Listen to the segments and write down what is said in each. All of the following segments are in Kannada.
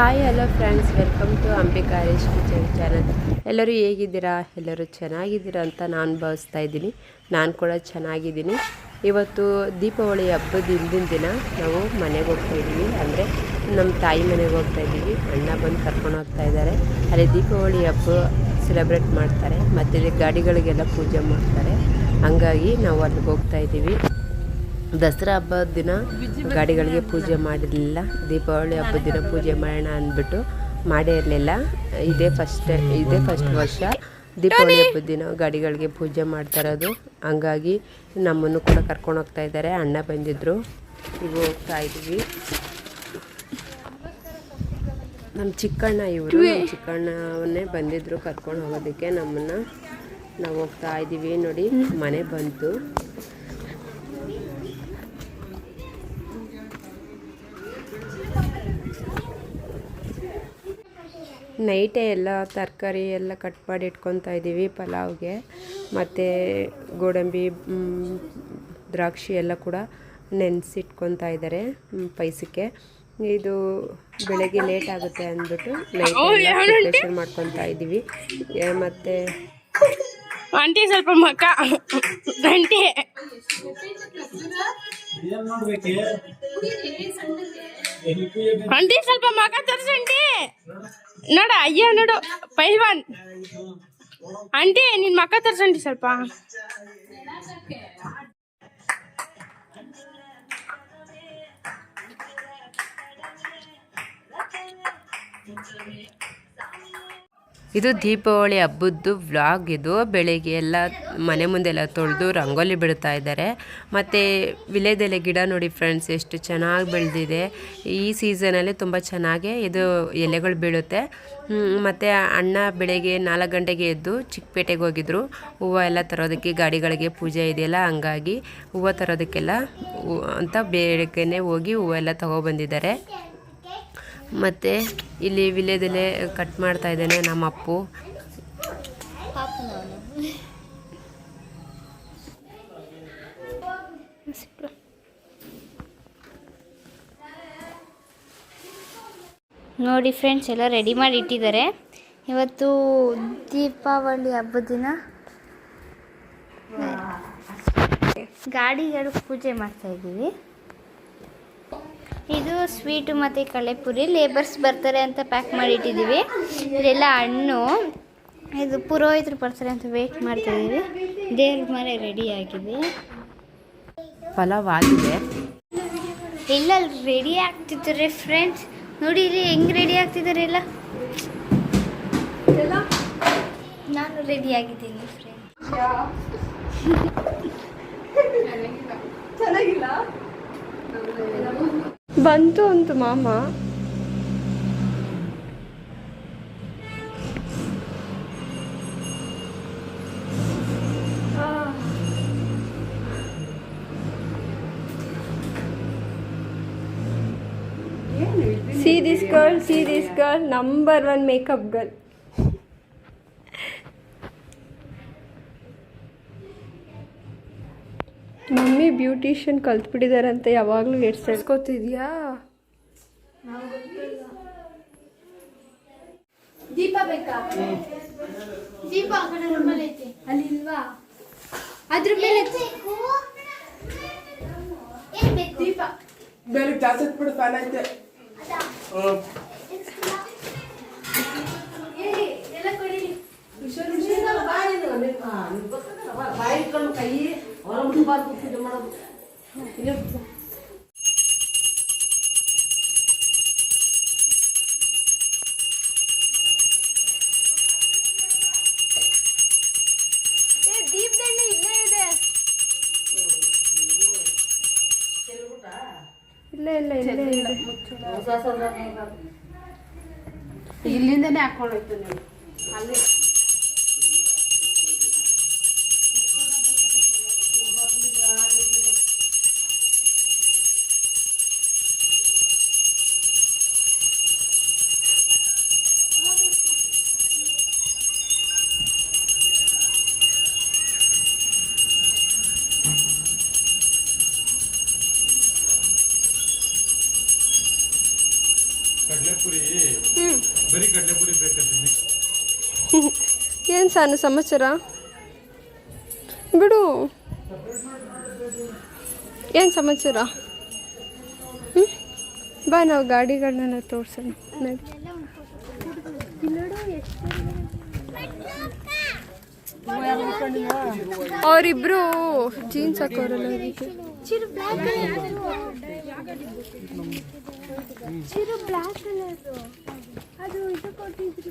Hi hello friends welcome to Ambika Harish kitchen channel ಎಲ್ಲರೂ ಹೇಗಿದ್ದೀರಾ? ಎಲ್ಲರೂ ಚೆನ್ನಾಗಿದ್ದೀರಾ ಅಂತ ನಾನು ಭಾವಿಸ್ತಾ ಇದ್ದೀನಿ. ನಾನು ಕೂಡ ಚೆನ್ನಾಗಿದ್ದೀನಿ. ಇವತ್ತು ದೀಪಾವಳಿ ಹಬ್ಬದ ಹಿಂದಿನ ದಿನ ನಾವು ಮನೆಗೆ ಹೋಗ್ತಾ ಇದ್ದೀವಿ. ಅಂದರೆ ನಮ್ಮ ತಾಯಿ ಮನೆಗೆ ಹೋಗ್ತಾ ಇದ್ದೀವಿ. ಅಣ್ಣ ಬಂದು ಕರ್ಕೊಂಡು ಹೋಗ್ತಾ ಇದ್ದಾರೆ. ಅಲ್ಲಿ ದೀಪಾವಳಿ ಹಬ್ಬ ಸೆಲೆಬ್ರೇಟ್ ಮಾಡ್ತಾರೆ. ಮತ್ತು ಗಾಡಿಗಳಿಗೆಲ್ಲ ಪೂಜೆ ಮಾಡ್ತಾರೆ. ಹಂಗಾಗಿ ನಾವು ಅಲ್ಲಿಗೆ ಹೋಗ್ತಾ ಇದ್ದೀವಿ. ದಸರಾ ಹಬ್ಬದ ದಿನ ಗಾಡಿಗಳಿಗೆ ಪೂಜೆ ಮಾಡಿರಲಿಲ್ಲ. ದೀಪಾವಳಿ ಹಬ್ಬದ ದಿನ ಪೂಜೆ ಮಾಡೋಣ ಅಂದ್ಬಿಟ್ಟು ಮಾಡೇ ಇರಲಿಲ್ಲ. ಇದೇ ಫಸ್ಟ್ ಇದೇ ಫಸ್ಟ್ ವರ್ಷ ದೀಪಾವಳಿ ಹಬ್ಬದ ದಿನ ಗಾಡಿಗಳಿಗೆ ಪೂಜೆ ಮಾಡ್ತಾ ಇರೋದು. ಹಂಗಾಗಿ ನಮ್ಮನ್ನು ಕೂಡ ಕರ್ಕೊಂಡು ಹೋಗ್ತಾ ಇದ್ದಾರೆ. ಅಣ್ಣ ಬಂದಿದ್ದರು ಇವು ಹೋಗ್ತಾ ಇದ್ದೀವಿ ನಮ್ಮ ಚಿಕ್ಕಣ್ಣ ಇವರು ಚಿಕ್ಕಣ್ಣವನ್ನೇ ಬಂದಿದ್ದರು ಕರ್ಕೊಂಡು ಹೋಗೋದಕ್ಕೆ ನಮ್ಮನ್ನು. ನಾವು ಹೋಗ್ತಾ ಇದ್ದೀವಿ ನೋಡಿ. ಮನೆ ಬಂತು. ನೈಟೇ ಎಲ್ಲ ತರಕಾರಿ ಎಲ್ಲ ಕಟ್ ಮಾಡಿ ಇಟ್ಕೊತಾ ಇದ್ದೀವಿ ಪಲಾವ್ಗೆ. ಮತ್ತು ಗೋಡಂಬಿ ದ್ರಾಕ್ಷಿ ಎಲ್ಲ ಕೂಡ ನೆನೆಸಿಟ್ಕೊತಾ ಇದ್ದಾರೆ ಪೈಸಕ್ಕೆ. ಇದು ಬೆಳಗ್ಗೆ ಲೇಟ್ ಆಗುತ್ತೆ ಅಂದ್ಬಿಟ್ಟು ನೈಟ್ ಪ್ರಿಪ್ರೇಷನ್ ಮಾಡ್ಕೊತಾ ಇದ್ದೀವಿ. ಮತ್ತು ಆಂಟಿ ಸ್ವಲ್ಪ ಮಕ್ಕ. ಆಂಟಿ ಆಂಟಿ ಸ್ವಲ್ಪ ಮಕ ತೋರ್ಸು ಆಂಟಿ ನೋಡ ಅಯ್ಯೋ ನೋಡು ಪೈಲ್ವಾನ್ ಆಂಟಿ ನಿನ್ ಮಕ ತೋರ್ಸು ಆಂಟಿ ಸ್ವಲ್ಪ ಇದು ದೀಪಾವಳಿ ಹಬ್ಬದ್ದು ವ್ಲಾಗ್ ಇದು. ಬೆಳಿಗ್ಗೆ ಎಲ್ಲ ಮನೆ ಮುಂದೆಲ್ಲ ತೊಳೆದು ರಂಗೋಲಿ ಬಿಡ್ತಾ ಇದ್ದಾರೆ. ಮತ್ತು ವಿಲೇದೆಲೆ ಗಿಡ ನೋಡಿ ಫ್ರೆಂಡ್ಸ್ ಎಷ್ಟು ಚೆನ್ನಾಗಿ ಬೆಳೆದಿದೆ. ಈ ಸೀಸನಲ್ಲಿ ತುಂಬ ಚೆನ್ನಾಗಿ ಇದು ಎಲೆಗಳು ಬೀಳುತ್ತೆ. ಮತ್ತು ಅಣ್ಣ ಬೆಳಗ್ಗೆ ನಾಲ್ಕು ಗಂಟೆಗೆ ಎದ್ದು ಚಿಕ್ಕಪೇಟೆಗೆ ಹೋಗಿದ್ರು. ಹೂವು ಎಲ್ಲ ತರೋದಕ್ಕೆ ಗಾಡಿಗಳಿಗೆ ಪೂಜೆ ಇದೆಯಲ್ಲ, ಹಂಗಾಗಿ ಹೂವು ತರೋದಕ್ಕೆಲ್ಲ ಅಂತ ಬೆಳಗ್ಗೆನೇ ಹೋಗಿ ಹೂವೆಲ್ಲ ತಗೊಬಂದಿದ್ದಾರೆ ಮತ್ತು ಇಲ್ಲಿ ವಿಲೇದೆಲೆ ಕಟ್ ಮಾಡ್ತಾ ಇದ್ದಾನೆ ನಮ್ಮ ಅಪ್ಪು. ನೋಡಿ ಫ್ರೆಂಡ್ಸ್ ಎಲ್ಲ ರೆಡಿ ಮಾಡಿ ಇಟ್ಟಿದ್ದಾರೆ. ಇವತ್ತು ದೀಪಾವಳಿ ಹಬ್ಬದ ದಿನ. ಗಾಡಿಗಳು ಪೂಜೆ ಮಾಡ್ತಾ ಇದ್ದೀವಿ. ಇದು ಸ್ವೀಟು ಮತ್ತು ಕಳೆಪುರಿ ಲೇಬರ್ಸ್ ಬರ್ತಾರೆ ಅಂತ ಪ್ಯಾಕ್ ಮಾಡಿ ಇಟ್ಟಿದ್ದೀವಿ ಇದೆಲ್ಲ ಹಣ್ಣು ಇದು ಪುರೋಹಿತರು ಬರ್ತಾರೆ ಅಂತ ವೇಟ್ ಮಾಡ್ತಾ ಇದ್ದೀವಿ ದೇವ್ರ ಮನೆ ರೆಡಿ ಆಗಿದೆ. ಪಲಾವ್ ಆಗಿದೆ ಇಲ್ಲ ರೆಡಿ ಆಗ್ತಿದ್ದಾರೆ ಫ್ರೆಂಡ್ಸ್ ನೋಡಿ ಇಲ್ಲಿ ಹೆಂಗೆ ರೆಡಿ ಆಗ್ತಿದ್ದಾರೆ ಎಲ್ಲ? ನಾನು ರೆಡಿ ಆಗಿದ್ದೀನಿ ಫ್ರೆಂಡ್ಸ್ ಬಂತು ಅಂತು ಮಾಮ See this girl, see this girl, number one makeup girl. Beautician ಕಲ್ತ್ಬಿಟ್ಟಿದಾರಂತೆ ಯಾವಾಗಲೂ ಎಡ್ಸ್ಕೋತಿದ್ಯಾ ದೀಪ ಬೇಕಾ? ದೀಪ ಐತೆ. ಅಲ್ಲಿ ಇಲ್ವಾ? ಅದ್ರ ಮೇಲೆ ದೀಪ. ಬೆಳಿಗ್ಗೆ ಜಾಸ್ತಿ ಬಿಡು ಫ್ಯಾನ್ ಐತೆ. ಎಲ್ಲ ಕೊಡಿ. ದೀಪದಣ್ಣೆ ಇಲ್ಲೇ ಇದೆ ಇಲ್ಲ ಇಲ್ಲ ಇಲ್ಲೇ ಇದೆ ಇಲ್ಲಿಂದನೇ ಹಾಕೊಂಡು ಹೋಯ್ತು ನೀವು ಅಲ್ಲಿ ಸಣ್ಣ ಸಮಾಚಾರ ಬಿಡು. ಏನು ಸಮಾಚಾರ ಹ್ಞೂ ಬಾ ನಾವು ಗಾಡಿಗಳನ್ನ ತೋರ್ಸೋಣ. ನಡಿ. ಅವರಿಬ್ರು ಜೀನ್ಸ್ ಹಾಕೋರಲ್ಲ ಅದಕ್ಕೆ Chiru black Chiru black colour ಅದು ಇದು ಕೊಟ್ಟಿದ್ರಿ.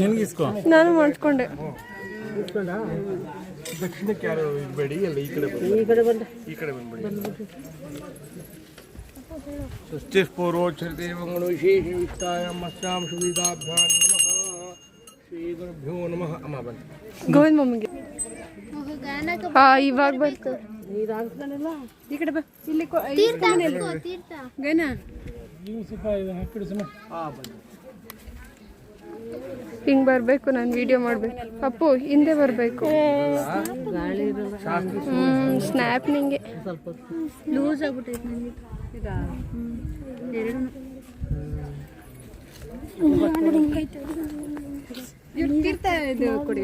ನಿನ್ಗಿಸ್ಕೊ ನಾನು ಮಾಡಿಸ್ಕೊಂಡೆ. ದಕ್ಷಿಣಕ್ಕೆ ಯಾರು ಇರಬೇಡಿ ಅಲ್ಲ ಈ ಕಡೆ ಈ ಕಡೆ ಬಂದು. ಈ ಕಡೆ ಬಂದ್ಬಿಡಿ. ಸ್ವಸ್ತಿ ಪೂರ್ವೋಚ್ಚರದೇವಂಗಳು ವಿಶೇಷ ವಿತ್ತಾಯ ಮಸ್ಯಾಂ ಸುವಿಧಾಭ್ಯಾಂ ನಮಃ. ಶ್ರೀ ಗುರುಭ್ಯೋ ನಮಃ. ಅಮ್ಮ ಬನ್ನಿ ಗೋವಿಂದ ಮಮ್ಮಿಗೆ. ಹಾ ಇವಾಗ ಬರ್ತು ಈ ಕಡೆ ಬಾ. ಇಲ್ಲಿ ತೀರ್ಥ ತೀರ್ಥ. ಗನ ಹಿಂಗ್ ಬರ್ಬೇಕು ನಾನು ವಿಡಿಯೋ ಮಾಡ್ಬೇಕು. ಅಪ್ಪು ಹಿಂದೆ ಬರ್ಬೇಕು. ಹ್ಮ್ ಸ್ನ್ಯಾಪ್ ನಿಂಗೆ. ಲೂಸ್ ಆಗ್ಬಿಟ್ಟೈತೆ ನನಗೆ ಎರಡು ಇದು ಕೊಡಿ.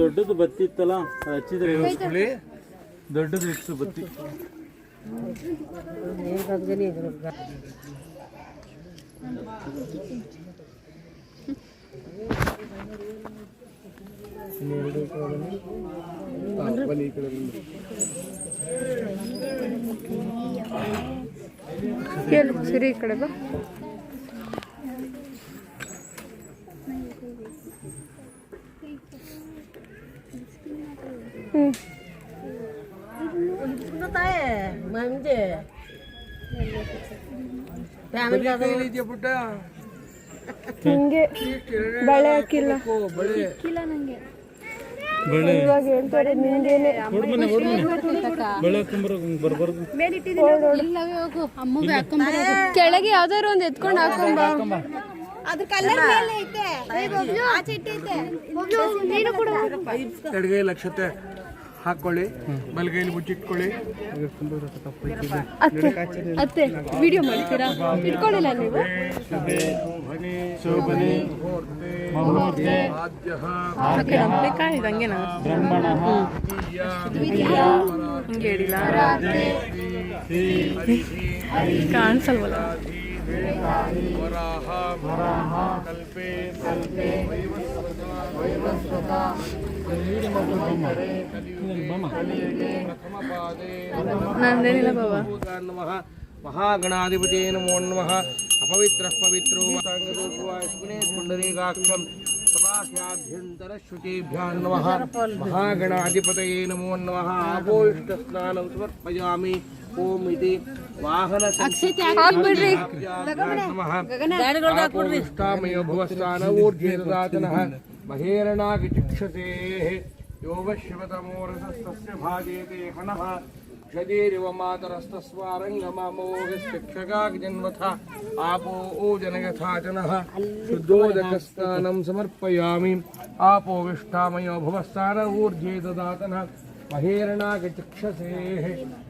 ದೊಡ್ಡದು ಬತ್ತಿತ್ತಲ್ಲ ಹಚ್ಚಿದ್ರೆ ದೊಡ್ಡದು ಇತ್ತು ಬತ್ತಿ. ಹಾಂ ಬನ್ನಿ ಈ ಕಡೆ ಬನ್ನಿ ಹೇಳು ಸರಿ ಈ ಕಡೆ ಬಾ ಹ್ಮ್ ಬರೀ ಕೈಲಿ ಇದೆಯಾ ಪುಟ್ಟ ಹಿಂಗೆ ಬಳೆ ಹಾಕಿಲ್ಲ. ಓ ಬಳೆ. ಬಳೆ. ಇವಾಗ ಹೇಳ್ತಾರೆ ಬಳೆ ಹಾಕೊಂಬರ ಕೆಳಗೆ ಯಾವ್ದಾದ್ರು ಒಂದ್ ಎತ್ಕೊಂಡು ಹಾಕೊಂಬ ಎಡಗೈ ಲಕ್ಷತೆ. ಹಾಕೊಳ್ಳಿ ಬಲಗೈಲಿ ಮುಚ್ಚಿಟ್ಕೊಳ್ಳಿ. ಅತ್ತೆ ಅತ್ತೆ ವಿಡಿಯೋ ಮಾಡ್ತೀರಾ? ಇಟ್ಕೊಂಡಿಲ್ಲ ನೀವು? ಶೋಭನೆ ಆದ್ಯ ಕಾಣಿಸಲ್ವಲ್ಲ ವರಾಹ ವರಾಹ ಕಲ್ಪೆ ಕಲ್ಪೆ ಪ್ರಥಮ ಪಾದೇ ನಂದೇನಿಲ್ಲ ಬಾಬಾ ನಮಃ ಮಹಾಗಣಾಧಿಪತಿ ನಮೋ ನಮಃ ಅಪವಿತ್ರ ಪವಿತ್ರೋ ಸಾಂಗರೂಪವಾಸ್ಮಿನೇ ಪುಂಡರೀಕಾಕ್ಷಂ ಸಭಾಸ್ಯಾಭ್ಯಂತರ ಶ್ರುತಿಭ್ಯಾಂ ನಮಃ ಮಹಾಗಣಾಧಿಪತಯೇ ನಮೋ ನಮಃ ಆಪೋಷ್ಟ ಸ್ನಾನಂ ಸಮರ್ಪಯಾಮಿ ಓಂ ಇತಿ ವಾಹನ ಹಾಕ್ಬಿಡ್ರಿ ನಮಃ ಆಪೋಷ್ಟಾಮಯ మహేరణాగితిక్షతే యోమశివతమోరసస్తస్య భాజేతే హనః క్షదేరివ మాతరస్తస్వారంగమామోహశిక్షగాగ్జన్మథ ఆపో ఓ జనగథా జనః శుద్ధోదకస్థానం సమర్పయామి ఆపో విష్టామయో భువస్థాన ఊర్ధ్వే దదాతనః మహేరణాగితిక్షసేः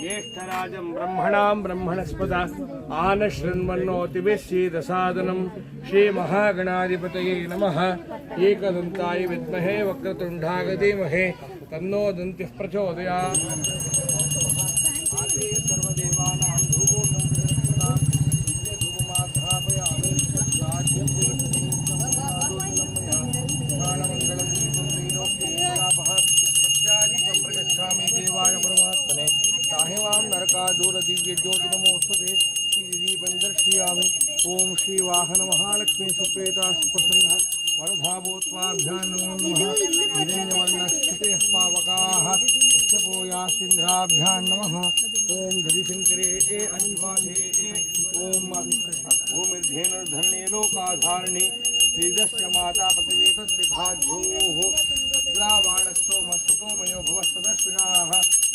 ज्येष्ठराजं ब्रह्मणां ब्रह्मणस्पदा आनशृण्वन्नोतिभिश्चेदसादनं श्रीमहागणाधिपतये नमः एकदन्ताय विद्महे वक्रतुण्डाय धीमहि तन्नो दन्तिः प्रचोदयात् ज्योतिर्मोस्तते श्रीदीपन्दर्शियामि। ॐ श्रीवाहनमहालक्ष्मी सुप्रेताश्च प्रसन्नः वरधाभूत्वाभ्यान्नो नमः हिरण्यवर्णक्षितेः पावकाः। कश्यपोयाश्विन्द्राभ्यां नमः। ॐ धरिशङ्करे ए अनिवादे ॐ त्रिदस्य भवस्तदश्विनाः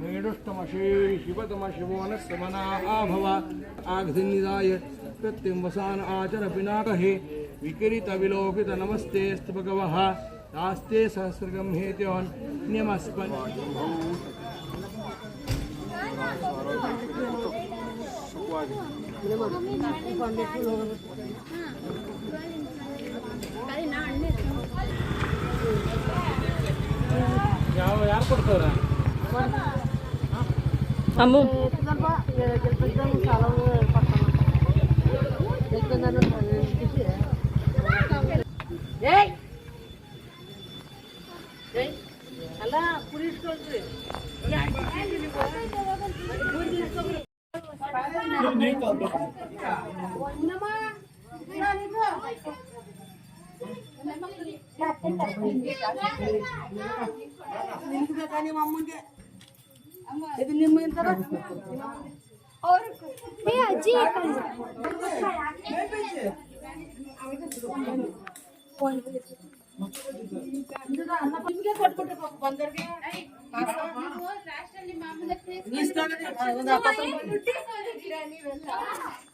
मेढुष्टमशे शिवतमशिवो न समना आभव आघ्निदाय कृत्यं वसान आचर पिनाकहे विकिरितविलोकित नमस्तेऽस्तु भगवः नास्ते सहस्रगं हेत्योन् न्यमस्पन् ಯಾವ ಯಾರು ಕೊಡ್ತಾರ kamu Hei. Hei. Halo, ಅಮ್ಮು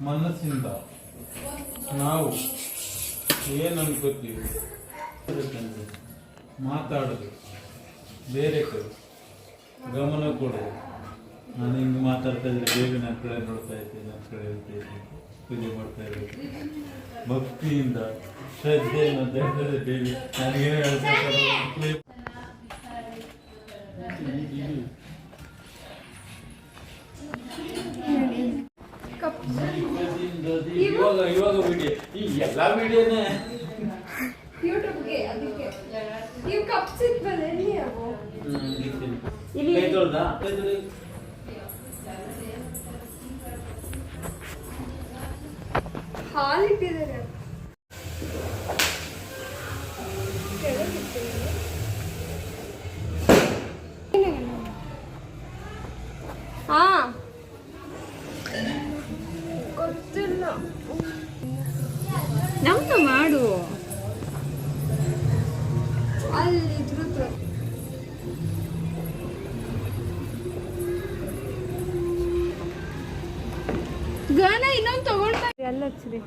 ಮನಸ್ಸಿಂದ ನಾವು ಏನು ಅನ್ಕೋತೀವಿ ಮಾತಾಡೋದು ಬೇರೆ ಕಡೆ ಗಮನ ಕೊಡೋದು ನಾನು ಹಿಂಗೆ ಮಾತಾಡ್ತಾ ಇದ್ದೀನಿ ಬೇಗ ನನ್ನ ಕಡೆ ನೋಡ್ತಾ ಇದ್ದೀನಿ ನನ್ನ ಕಡೆ ಹೇಳ್ತಾ ಇದ್ದೀನಿ ಪೂಜೆ ಮಾಡ್ತಾ ಇದ್ದೀನಿ ಭಕ್ತಿಯಿಂದ ಶ್ರದ್ಧೆಯಿಂದ ಧೈರ್ಯದ ದೇವಿ ನನಗೇನು ಹೇಳ್ತಾರೆ ಎಲ್ಲ ವಿಡಿಯೋನೇ ಯೂಟ್ಯೂಬ್ಗೆ ಅದಕ್ಕೆ ಇವು ಕಪ್ಸ್ ಇದ್ವಲ್ಲ ಎಲ್ಲಿ ಅವು ಕೈ ತೊಳ್ದಾ? ಕೈ ತೊಳಿ. ಹಾಲು ಇಟ್ಟಿದ್ದಾರೆ ಹಾ ಗೊತ್ತಿಲ್ಲ ನಮ್ದು ಮಾಡು. ಗಾನ ಇನ್ನೊಂದು ತಗೊಳ್ತಾ ಎಲ್ಲ ಹಚ್ಚಿರಿ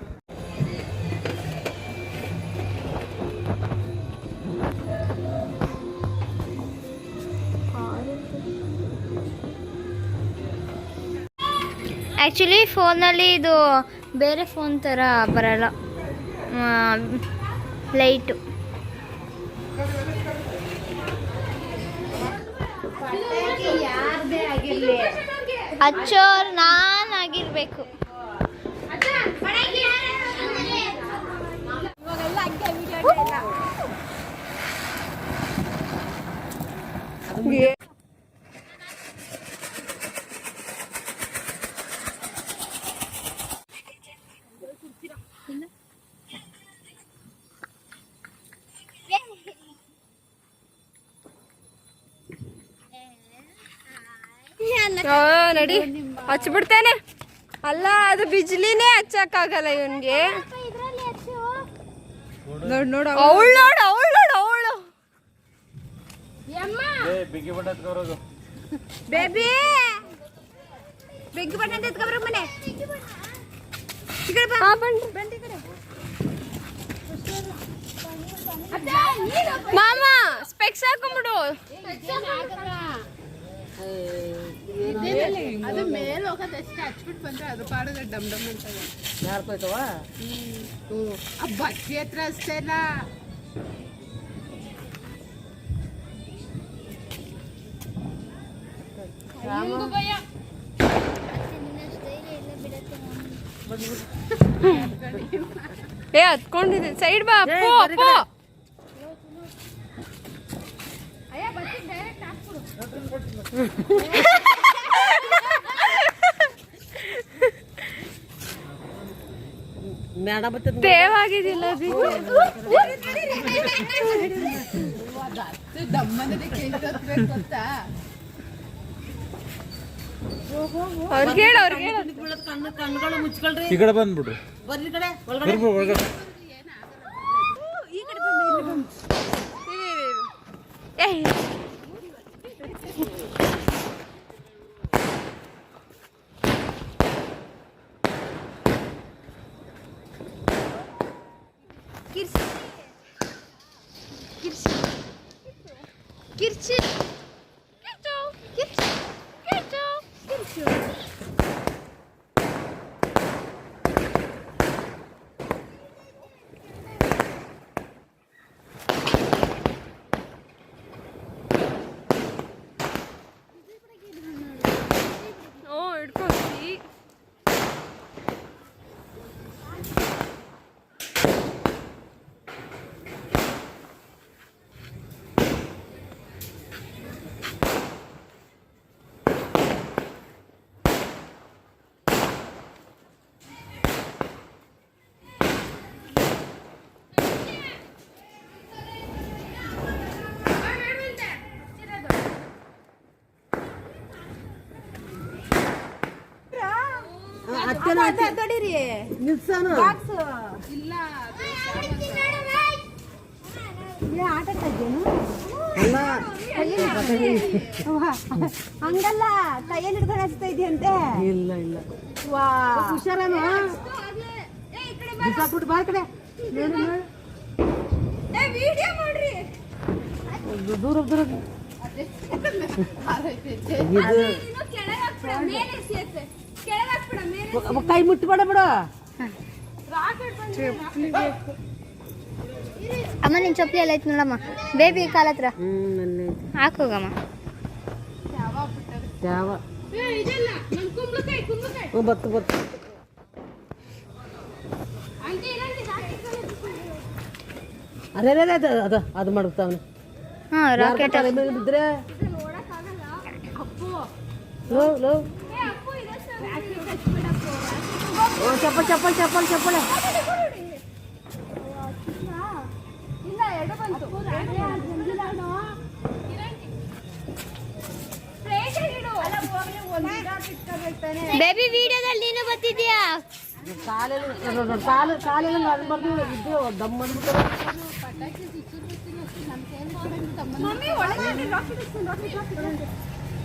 ಆ್ಯಕ್ಚುಲಿ ಫೋನಲ್ಲಿ ಇದು ಬೇರೆ ಫೋನ್ ಥರ ಬರಲ್ಲ. ಲೈಟು ಹಚ್ಚೋರು ನಾನಾಗಿರ್ಬೇಕು. ನಡಿ ಹಚ್ಬಿಡ್ತೇನೆ. ಅಲ್ಲ ಅದು ಬಿಜ್ಲಿನೇ ಹಚ್ಚಕ್ಕಾಗಲ್ಲ ಇವನ್ಗೆ. ನೋಡ್ ನೋಡು ಅವಳು. ನೋಡು ಅವಳು ನೋಡು ಅವಳು. ಬೇಬಿ. ಬೆಂಕಿ ಬಣ್ಣ ಎತ್ಕೊಬ್ರ ಮನೆ. ಮಾಮ ಸ್ಪೆಕ್ಸ್ ಹಾಕೊಂಬಿಡು. ಅದು ಮೇಲೆ ಹೋಗೋದು ಅಷ್ಟೇ ಹಚ್ಬಿಟ್ಟು ಬಂದ್ರೆ ಅದು ಡಮ್ ಡಮ್ ಅಂತ ಆ ಹತ್ರ ಅಷ್ಟೇನಾ? ಏ ಹತ್ಕೊಂಡಿದ್ದೀನಿ ಸೈಡ್ ಬಾ ಅಪ್ಪು ಅಪ್ಪು ತೇವಾಗಿದಿಲ್ಲ ದಮ್ಮನೆ ಕೇಳ್ಬೇಕು ಗೊತ್ತಾ ಅವ್ರಿಗೆ ಹೇಳು ಅವ್ರಿಗೆ ಹೇಳು ಈ ಕಡೆ ಬಂದ್ಬಿಡು ಬರ್ಬಿಡು ಒಳಗಡೆ ಏಯ್ Sí. ಹಂಗಲ್ಲ ಕೈಯಲ್ಲಿ ಹಿಡ್ಕೊಂಡು ಹಚ್ತಾ ಇದೆಯಂತೆ? ಇಲ್ಲ ಇಲ್ಲ. ವಾ. ಹುಷಾರನು? ಬಿಸಾಕ್ಬಿಟ್ಟು ಬಾ ಕಡೆ. ದೂರ ದೂರ. ದೂರ ಕೈ ಮುಟ್ಬೇಡ ಬಿಡು ಅಮ್ಮ ನಿನ್ ಚಪ್ಪಲಿ ಎಲ್ಲ ಐತೆ ನೋಡಮ್ಮ ಬೇಬಿ ಕಾಲ ಹತ್ರ ಹಾಕೋಗಮ್ಮ ಯಾವ ಬತ್ತು ಬತ್ತು ಅದೇ ಅದೇ ಅದೇ ಅದು ಅದು ಮಾಡ್ತಾವನೆ ಹಾ ರಾಕೆಟ್ ಬಿದ್ರೆ ಲೋ ಲೋ ಓ ಚಪ್ಪಲ್ ಚಪ್ಪಲ್ ಚಪ್ಪಲ್ ಚಪ್ಪಲ್. ಬೇಬಿ ವಿಡಿಯೋದಲ್ಲಿ ನೀನು ಬರ್ತಿದ್ಯಾ ಕಾಲೆಲ್ಲ ಕಾಲು ಕಾಲೆಲ್ಲ ಅದು ಬರ್ದು ಇದು ದಮ್ ಅಂದ್ಬಿಟ್ಟು.